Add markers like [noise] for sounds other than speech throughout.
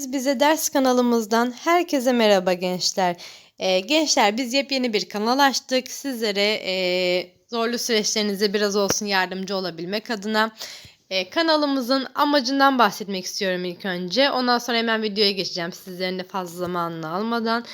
Biz bize ders kanalımızdan herkese merhaba gençler. Ee, gençler biz yepyeni bir kanal açtık. Sizlere e, zorlu süreçlerinize biraz olsun yardımcı olabilmek adına. E, kanalımızın amacından bahsetmek istiyorum ilk önce. Ondan sonra hemen videoya geçeceğim sizlerin de fazla zamanını almadan.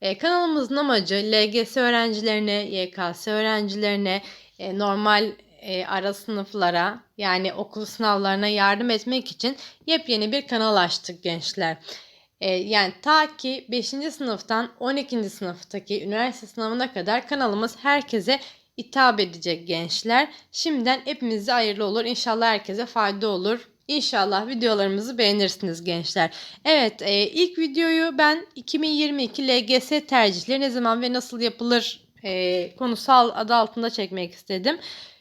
E, kanalımızın amacı LGS öğrencilerine, YKS öğrencilerine, e, normal e, ara sınıflara yani okul sınavlarına yardım etmek için yepyeni bir kanal açtık gençler. E, yani ta ki 5. sınıftan 12. sınıftaki üniversite sınavına kadar kanalımız herkese hitap edecek gençler. Şimdiden hepimize hayırlı olur. İnşallah herkese fayda olur. İnşallah videolarımızı beğenirsiniz gençler. Evet e, ilk videoyu ben 2022 LGS tercihleri ne zaman ve nasıl yapılır e, konusal adı altında çekmek istedim.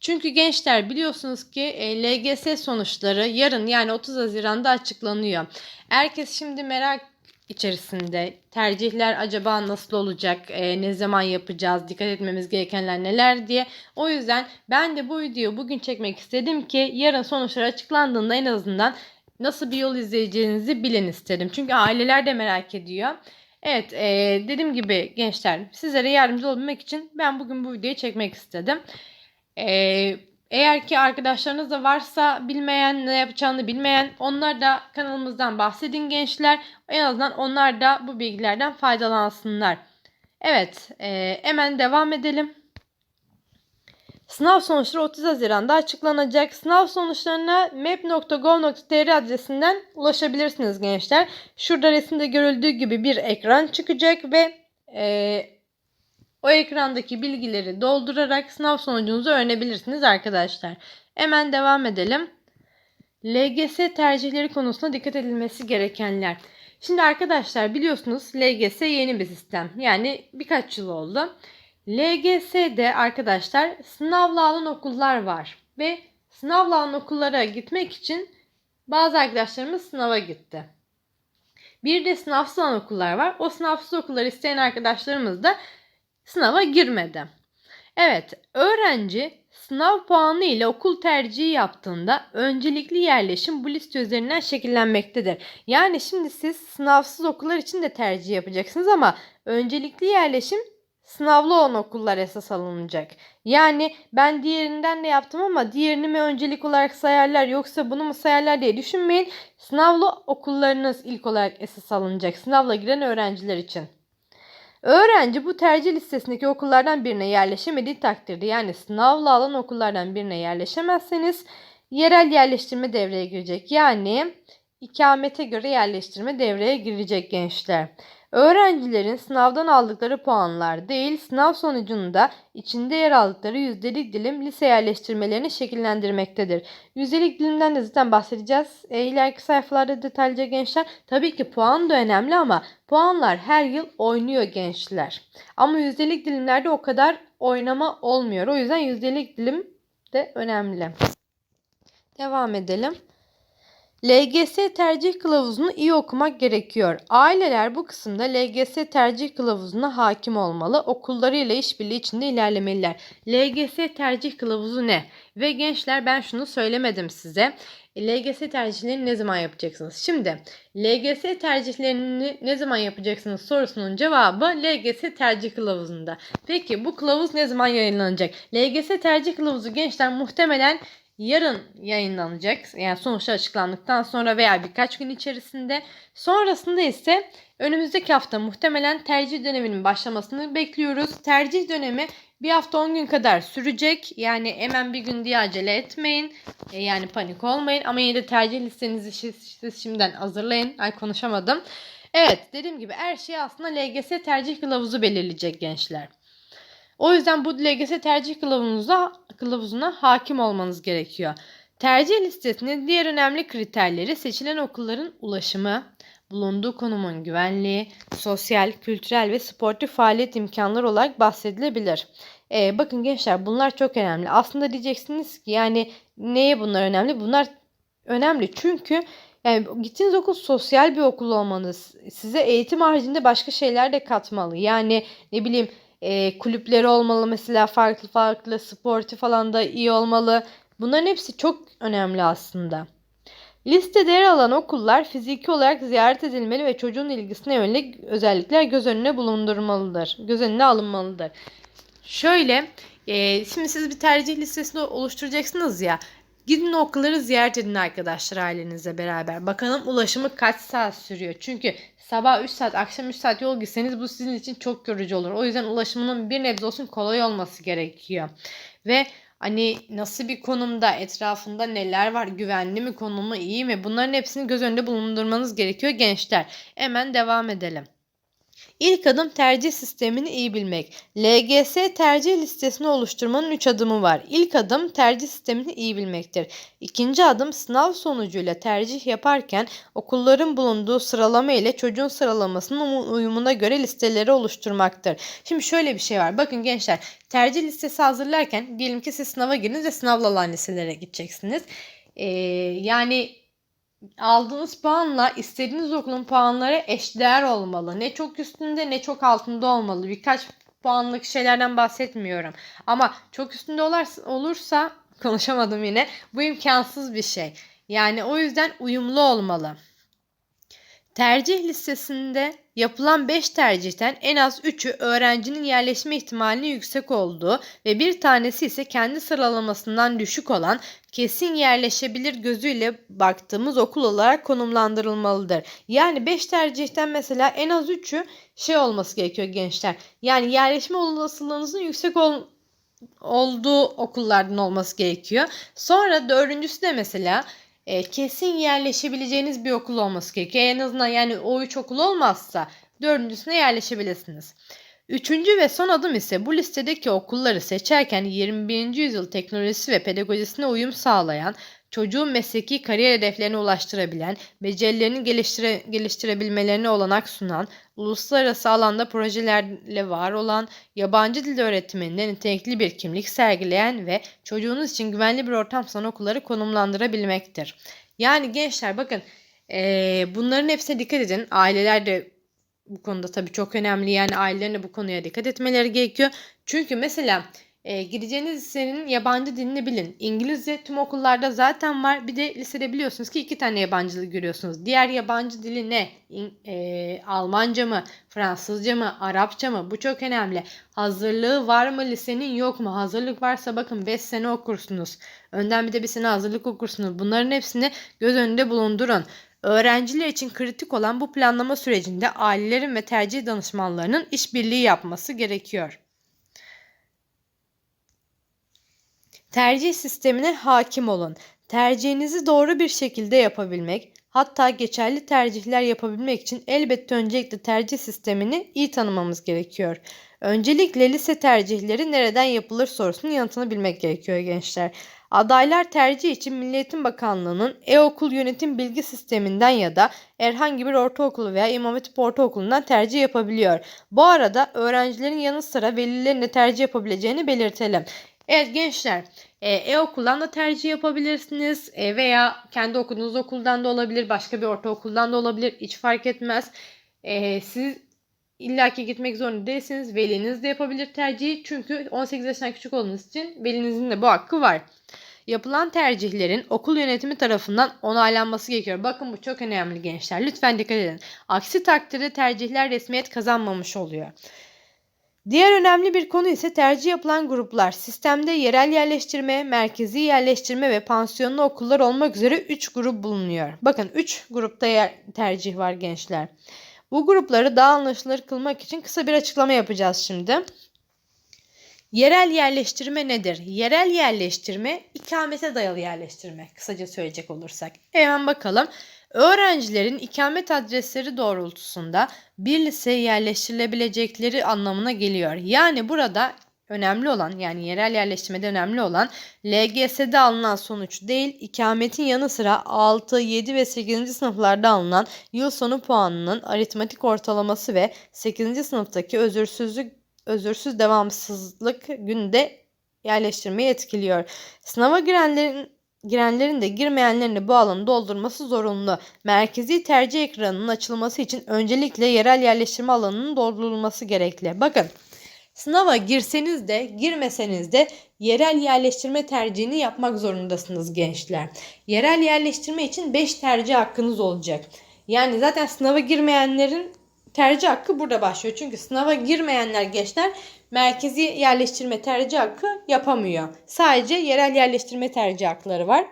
Çünkü gençler biliyorsunuz ki e, LGS sonuçları yarın yani 30 Haziran'da açıklanıyor. Herkes şimdi merak içerisinde tercihler acaba nasıl olacak, e, ne zaman yapacağız, dikkat etmemiz gerekenler neler diye. O yüzden ben de bu videoyu bugün çekmek istedim ki yarın sonuçlar açıklandığında en azından nasıl bir yol izleyeceğinizi bilin istedim. Çünkü aileler de merak ediyor. Evet e, dediğim gibi gençler sizlere yardımcı olabilmek için ben bugün bu videoyu çekmek istedim. Ee, eğer ki arkadaşlarınız da varsa bilmeyen, ne yapacağını bilmeyen onlar da kanalımızdan bahsedin gençler. En azından onlar da bu bilgilerden faydalansınlar. Evet, e, hemen devam edelim. Sınav sonuçları 30 Haziran'da açıklanacak. Sınav sonuçlarına map.gov.tr adresinden ulaşabilirsiniz gençler. Şurada resimde görüldüğü gibi bir ekran çıkacak ve e, o ekrandaki bilgileri doldurarak sınav sonucunuzu öğrenebilirsiniz arkadaşlar. Hemen devam edelim. LGS tercihleri konusunda dikkat edilmesi gerekenler. Şimdi arkadaşlar biliyorsunuz LGS yeni bir sistem. Yani birkaç yıl oldu. LGS'de arkadaşlar sınavla alan okullar var. Ve sınavla alan okullara gitmek için bazı arkadaşlarımız sınava gitti. Bir de sınavsız olan okullar var. O sınavsız okulları isteyen arkadaşlarımız da sınava girmedi. Evet, öğrenci sınav puanı ile okul tercihi yaptığında öncelikli yerleşim bu liste üzerinden şekillenmektedir. Yani şimdi siz sınavsız okullar için de tercih yapacaksınız ama öncelikli yerleşim sınavlı olan okullar esas alınacak. Yani ben diğerinden de yaptım ama diğerini mi öncelik olarak sayarlar yoksa bunu mu sayarlar diye düşünmeyin. Sınavlı okullarınız ilk olarak esas alınacak. Sınavla giren öğrenciler için. Öğrenci bu tercih listesindeki okullardan birine yerleşemediği takdirde yani sınavla alan okullardan birine yerleşemezseniz yerel yerleştirme devreye girecek. Yani ikamete göre yerleştirme devreye girecek gençler. Öğrencilerin sınavdan aldıkları puanlar değil, sınav sonucunda içinde yer aldıkları yüzdelik dilim lise yerleştirmelerini şekillendirmektedir. Yüzdelik dilimden de zaten bahsedeceğiz. E, ileriki sayfalarda detaylıca gençler. Tabii ki puan da önemli ama puanlar her yıl oynuyor gençler. Ama yüzdelik dilimlerde o kadar oynama olmuyor. O yüzden yüzdelik dilim de önemli. Devam edelim. LGS tercih kılavuzunu iyi okumak gerekiyor. Aileler bu kısımda LGS tercih kılavuzuna hakim olmalı. Okullarıyla işbirliği içinde ilerlemeliler. LGS tercih kılavuzu ne? Ve gençler ben şunu söylemedim size. LGS tercihlerini ne zaman yapacaksınız? Şimdi LGS tercihlerini ne zaman yapacaksınız sorusunun cevabı LGS tercih kılavuzunda. Peki bu kılavuz ne zaman yayınlanacak? LGS tercih kılavuzu gençler muhtemelen yarın yayınlanacak. Yani sonuçlar açıklandıktan sonra veya birkaç gün içerisinde. Sonrasında ise önümüzdeki hafta muhtemelen tercih döneminin başlamasını bekliyoruz. Tercih dönemi bir hafta 10 gün kadar sürecek. Yani hemen bir gün diye acele etmeyin. E, yani panik olmayın. Ama yine de tercih listenizi siz şimdiden hazırlayın. Ay konuşamadım. Evet dediğim gibi her şey aslında LGS tercih kılavuzu belirleyecek gençler. O yüzden bu LGS tercih kılavuzuna, kılavuzuna hakim olmanız gerekiyor. Tercih listesinin diğer önemli kriterleri seçilen okulların ulaşımı, bulunduğu konumun güvenliği, sosyal, kültürel ve sportif faaliyet imkanları olarak bahsedilebilir. Ee, bakın gençler bunlar çok önemli. Aslında diyeceksiniz ki yani neye bunlar önemli? Bunlar önemli çünkü yani gittiğiniz okul sosyal bir okul olmanız size eğitim haricinde başka şeyler de katmalı. Yani ne bileyim e, kulüpleri olmalı mesela farklı farklı sportif alanda iyi olmalı. Bunların hepsi çok önemli aslında. Listede yer alan okullar fiziki olarak ziyaret edilmeli ve çocuğun ilgisine yönelik özellikler göz önüne bulundurulmalıdır. Göz önüne alınmalıdır. Şöyle, e, şimdi siz bir tercih listesi oluşturacaksınız ya. Gidin o okulları ziyaret edin arkadaşlar ailenizle beraber. Bakalım ulaşımı kaç saat sürüyor. Çünkü sabah 3 saat, akşam 3 saat yol gitseniz bu sizin için çok yorucu olur. O yüzden ulaşımının bir nebze olsun kolay olması gerekiyor. Ve hani nasıl bir konumda, etrafında neler var, güvenli mi, konumu iyi mi? Bunların hepsini göz önünde bulundurmanız gerekiyor gençler. Hemen devam edelim. İlk adım tercih sistemini iyi bilmek. LGS tercih listesini oluşturmanın 3 adımı var. İlk adım tercih sistemini iyi bilmektir. İkinci adım sınav sonucuyla tercih yaparken okulların bulunduğu sıralama ile çocuğun sıralamasının uyumuna göre listeleri oluşturmaktır. Şimdi şöyle bir şey var. Bakın gençler tercih listesi hazırlarken diyelim ki siz sınava girdiniz ve sınavla alan liselere gideceksiniz. Ee, yani aldığınız puanla istediğiniz okulun puanları eşdeğer olmalı. Ne çok üstünde ne çok altında olmalı. Birkaç puanlık şeylerden bahsetmiyorum. Ama çok üstünde olursa [laughs] konuşamadım yine. Bu imkansız bir şey. Yani o yüzden uyumlu olmalı. Tercih listesinde yapılan 5 tercihten en az 3'ü öğrencinin yerleşme ihtimalinin yüksek olduğu ve bir tanesi ise kendi sıralamasından düşük olan kesin yerleşebilir gözüyle baktığımız okul olarak konumlandırılmalıdır. Yani 5 tercihten mesela en az 3'ü şey olması gerekiyor gençler. Yani yerleşme olasılığınızın yüksek ol olduğu okullardan olması gerekiyor. Sonra dördüncüsü de mesela e, kesin yerleşebileceğiniz bir okul olması gerekiyor. En azından yani o üç okul olmazsa dördüncüsüne yerleşebilirsiniz. Üçüncü ve son adım ise bu listedeki okulları seçerken 21. yüzyıl teknolojisi ve pedagojisine uyum sağlayan, çocuğun mesleki kariyer hedeflerine ulaştırabilen, becerilerini geliştire, geliştirebilmelerine olanak sunan, uluslararası alanda projelerle var olan, yabancı dil öğretiminde nitelikli bir kimlik sergileyen ve çocuğunuz için güvenli bir ortam sunan okulları konumlandırabilmektir. Yani gençler bakın ee, bunların hepsine dikkat edin. Aileler de bu konuda tabii çok önemli. Yani ailelerin de bu konuya dikkat etmeleri gerekiyor. Çünkü mesela e, gideceğiniz lisenin yabancı dilini bilin. İngilizce tüm okullarda zaten var. Bir de lisede biliyorsunuz ki iki tane yabancı dil görüyorsunuz. Diğer yabancı dili ne? İn, e, Almanca mı? Fransızca mı? Arapça mı? Bu çok önemli. Hazırlığı var mı lisenin yok mu? Hazırlık varsa bakın 5 sene okursunuz. Önden bir de bir sene hazırlık okursunuz. Bunların hepsini göz önünde bulundurun. Öğrenciler için kritik olan bu planlama sürecinde ailelerin ve tercih danışmanlarının işbirliği yapması gerekiyor. Tercih sistemine hakim olun. Tercihinizi doğru bir şekilde yapabilmek, hatta geçerli tercihler yapabilmek için elbette öncelikle tercih sistemini iyi tanımamız gerekiyor. Öncelikle lise tercihleri nereden yapılır sorusunun yanıtını bilmek gerekiyor gençler. Adaylar tercih için Milli Eğitim Bakanlığı'nın e-okul yönetim bilgi sisteminden ya da herhangi bir ortaokulu veya İmam Hatip Ortaokulu'ndan tercih yapabiliyor. Bu arada öğrencilerin yanı sıra velilerin de tercih yapabileceğini belirtelim. Evet gençler e, e-okuldan da tercih yapabilirsiniz e, veya kendi okuduğunuz okuldan da olabilir başka bir ortaokuldan da olabilir hiç fark etmez. E, siz illaki gitmek zorunda değilsiniz. Veliniz de yapabilir tercihi çünkü 18 yaşından küçük olduğunuz için velinizin de bu hakkı var. Yapılan tercihlerin okul yönetimi tarafından onaylanması gerekiyor. Bakın bu çok önemli gençler. Lütfen dikkat edin. Aksi takdirde tercihler resmiyet kazanmamış oluyor. Diğer önemli bir konu ise tercih yapılan gruplar. Sistemde yerel yerleştirme, merkezi yerleştirme ve pansiyonlu okullar olmak üzere 3 grup bulunuyor. Bakın 3 grupta yer, tercih var gençler. Bu grupları daha anlaşılır kılmak için kısa bir açıklama yapacağız şimdi. Yerel yerleştirme nedir? Yerel yerleştirme ikamete dayalı yerleştirme kısaca söyleyecek olursak. Hemen bakalım. Öğrencilerin ikamet adresleri doğrultusunda bir liseye yerleştirilebilecekleri anlamına geliyor. Yani burada önemli olan yani yerel yerleştirmede önemli olan LGS'de alınan sonuç değil ikametin yanı sıra 6, 7 ve 8. sınıflarda alınan yıl sonu puanının aritmatik ortalaması ve 8. sınıftaki özürsüzlük özürsüz devamsızlık günde yerleştirmeyi etkiliyor. Sınava girenlerin girenlerin de girmeyenlerin de bu alanı doldurması zorunlu. Merkezi tercih ekranının açılması için öncelikle yerel yerleştirme alanının doldurulması gerekli. Bakın Sınava girseniz de girmeseniz de yerel yerleştirme tercihini yapmak zorundasınız gençler. Yerel yerleştirme için 5 tercih hakkınız olacak. Yani zaten sınava girmeyenlerin tercih hakkı burada başlıyor. Çünkü sınava girmeyenler gençler merkezi yerleştirme tercih hakkı yapamıyor. Sadece yerel yerleştirme tercih hakları var.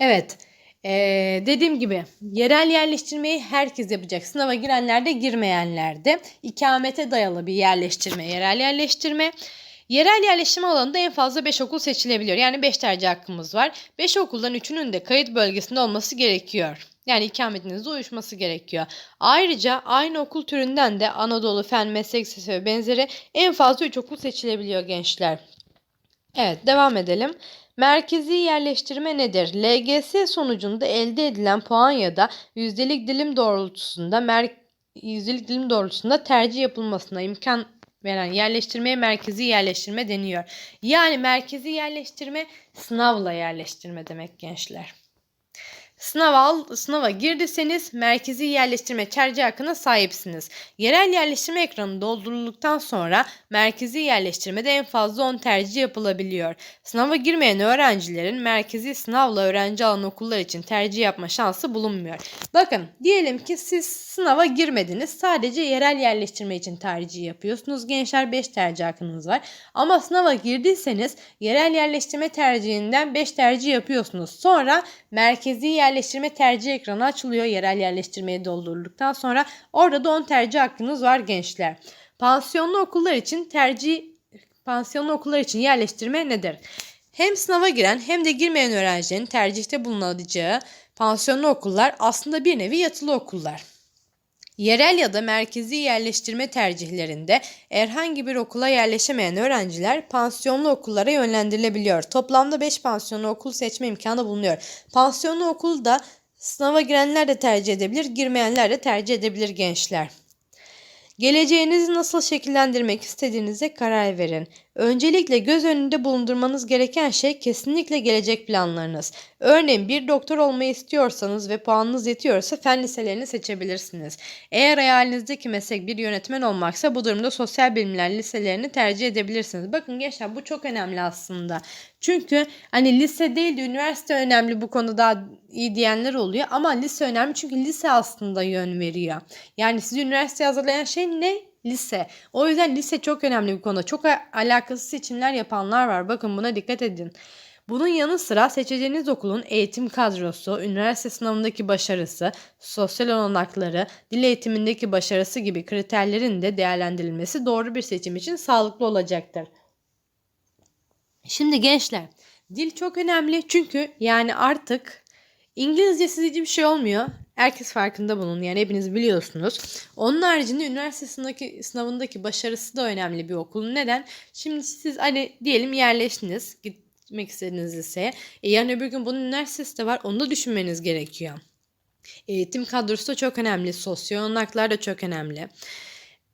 Evet. Ee, dediğim gibi yerel yerleştirmeyi herkes yapacak. Sınava girenler de girmeyenler de. İkamete dayalı bir yerleştirme, yerel yerleştirme. Yerel yerleştirme alanında en fazla 5 okul seçilebiliyor. Yani 5 tercih hakkımız var. 5 okuldan 3'ünün de kayıt bölgesinde olması gerekiyor. Yani ikametinizde uyuşması gerekiyor. Ayrıca aynı okul türünden de Anadolu Fen Meslek Lisesi ve benzeri en fazla 3 okul seçilebiliyor gençler. Evet devam edelim. Merkezi yerleştirme nedir? LGS sonucunda elde edilen puan ya da yüzdelik dilim doğrultusunda mer yüzdelik dilim doğrultusunda tercih yapılmasına imkan veren yerleştirmeye merkezi yerleştirme deniyor. Yani merkezi yerleştirme sınavla yerleştirme demek gençler. Sınava, al, sınava girdiyseniz merkezi yerleştirme tercih hakkına sahipsiniz. Yerel yerleştirme ekranı doldurulduktan sonra merkezi yerleştirmede en fazla 10 tercih yapılabiliyor. Sınava girmeyen öğrencilerin merkezi sınavla öğrenci alan okullar için tercih yapma şansı bulunmuyor. Bakın diyelim ki siz sınava girmediniz. Sadece yerel yerleştirme için tercih yapıyorsunuz. Gençler 5 tercih hakkınız var. Ama sınava girdiyseniz yerel yerleştirme tercihinden 5 tercih yapıyorsunuz. Sonra merkezi yerleştirme tercih ekranı açılıyor yerel yerleştirmeyi doldurduktan sonra. Orada da 10 tercih hakkınız var gençler. Pansiyonlu okullar için tercih pansiyonlu okullar için yerleştirme nedir? Hem sınava giren hem de girmeyen öğrencilerin tercihte bulunacağı pansiyonlu okullar aslında bir nevi yatılı okullar. Yerel ya da merkezi yerleştirme tercihlerinde herhangi bir okula yerleşemeyen öğrenciler pansiyonlu okullara yönlendirilebiliyor. Toplamda 5 pansiyonlu okul seçme imkanı bulunuyor. Pansiyonlu okul da sınava girenler de tercih edebilir, girmeyenler de tercih edebilir gençler. Geleceğinizi nasıl şekillendirmek istediğinize karar verin. Öncelikle göz önünde bulundurmanız gereken şey kesinlikle gelecek planlarınız. Örneğin bir doktor olmayı istiyorsanız ve puanınız yetiyorsa fen liselerini seçebilirsiniz. Eğer hayalinizdeki meslek bir yönetmen olmaksa bu durumda sosyal bilimler liselerini tercih edebilirsiniz. Bakın gençler bu çok önemli aslında. Çünkü hani lise değil de üniversite önemli bu konuda daha iyi diyenler oluyor. Ama lise önemli çünkü lise aslında yön veriyor. Yani sizi üniversiteye hazırlayan şey ne? Lise. O yüzden lise çok önemli bir konu. Çok alakasız seçimler yapanlar var. Bakın buna dikkat edin. Bunun yanı sıra seçeceğiniz okulun eğitim kadrosu, üniversite sınavındaki başarısı, sosyal olanakları, dil eğitimindeki başarısı gibi kriterlerin de değerlendirilmesi doğru bir seçim için sağlıklı olacaktır. Şimdi gençler, dil çok önemli çünkü yani artık İngilizce sizce bir şey olmuyor. Herkes farkında bunun yani hepiniz biliyorsunuz. Onun haricinde üniversite sınavındaki, sınavındaki başarısı da önemli bir okul. Neden? Şimdi siz hani diyelim yerleştiniz gitmek istediğiniz liseye. E, yarın öbür gün bunun üniversitesi de var onu da düşünmeniz gerekiyor. Eğitim kadrosu da çok önemli. Sosyal olanaklar da çok önemli.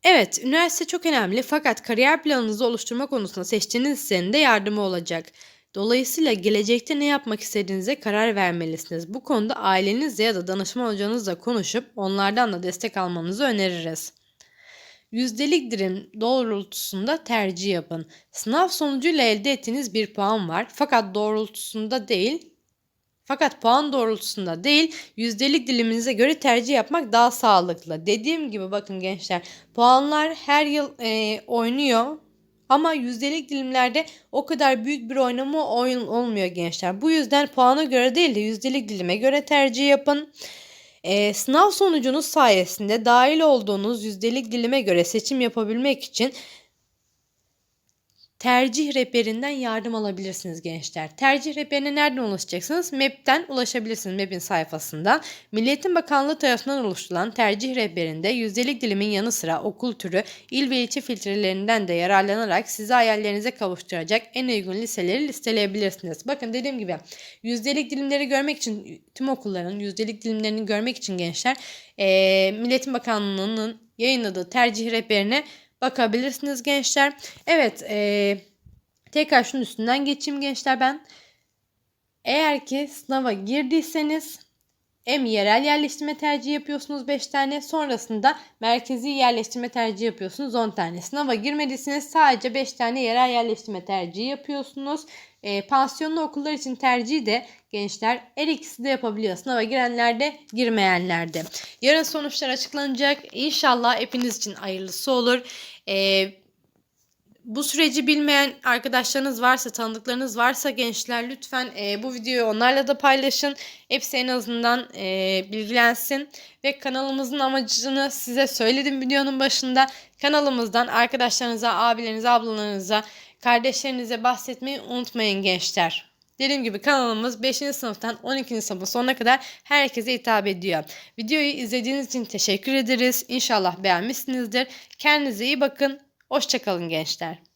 Evet, üniversite çok önemli fakat kariyer planınızı oluşturma konusunda seçtiğiniz lisenin de yardımı olacak. Dolayısıyla gelecekte ne yapmak istediğinize karar vermelisiniz. Bu konuda ailenizle ya da danışman hocanızla konuşup onlardan da destek almanızı öneririz. Yüzdelik dilim doğrultusunda tercih yapın. Sınav sonucuyla elde ettiğiniz bir puan var fakat doğrultusunda değil, fakat puan doğrultusunda değil yüzdelik diliminize göre tercih yapmak daha sağlıklı. Dediğim gibi bakın gençler puanlar her yıl e, oynuyor ama yüzdelik dilimlerde o kadar büyük bir oynama oyun olmuyor gençler. Bu yüzden puana göre değil de yüzdelik dilime göre tercih yapın. Ee, sınav sonucunuz sayesinde dahil olduğunuz yüzdelik dilime göre seçim yapabilmek için tercih rehberinden yardım alabilirsiniz gençler. Tercih rehberine nereden ulaşacaksınız? MEP'ten ulaşabilirsiniz MEP'in sayfasından. Milliyetin Bakanlığı tarafından oluşturulan tercih rehberinde yüzdelik dilimin yanı sıra okul türü, il ve ilçe filtrelerinden de yararlanarak sizi hayallerinize kavuşturacak en uygun liseleri listeleyebilirsiniz. Bakın dediğim gibi yüzdelik dilimleri görmek için tüm okulların yüzdelik dilimlerini görmek için gençler e, Milliyetin Bakanlığı'nın yayınladığı tercih rehberine bakabilirsiniz gençler. Evet e, tekrar şunun üstünden geçeyim gençler ben. Eğer ki sınava girdiyseniz hem yerel yerleştirme tercihi yapıyorsunuz 5 tane. Sonrasında merkezi yerleştirme tercihi yapıyorsunuz 10 tane. Sınava girmediyseniz sadece 5 tane yerel yerleştirme tercihi yapıyorsunuz. E, pansiyonlu okullar için tercihi de gençler her ikisi de yapabiliyor. Sınava girenler de girmeyenler de. Yarın sonuçlar açıklanacak. İnşallah hepiniz için hayırlısı olur. E, bu süreci bilmeyen arkadaşlarınız varsa, tanıdıklarınız varsa gençler lütfen e, bu videoyu onlarla da paylaşın. Hepsi en azından e, bilgilensin. Ve kanalımızın amacını size söyledim videonun başında. Kanalımızdan arkadaşlarınıza, abilerinize, ablalarınıza, kardeşlerinize bahsetmeyi unutmayın gençler. Dediğim gibi kanalımız 5. sınıftan 12. sınıfın sonuna kadar herkese hitap ediyor. Videoyu izlediğiniz için teşekkür ederiz. İnşallah beğenmişsinizdir. Kendinize iyi bakın. Hoşçakalın gençler.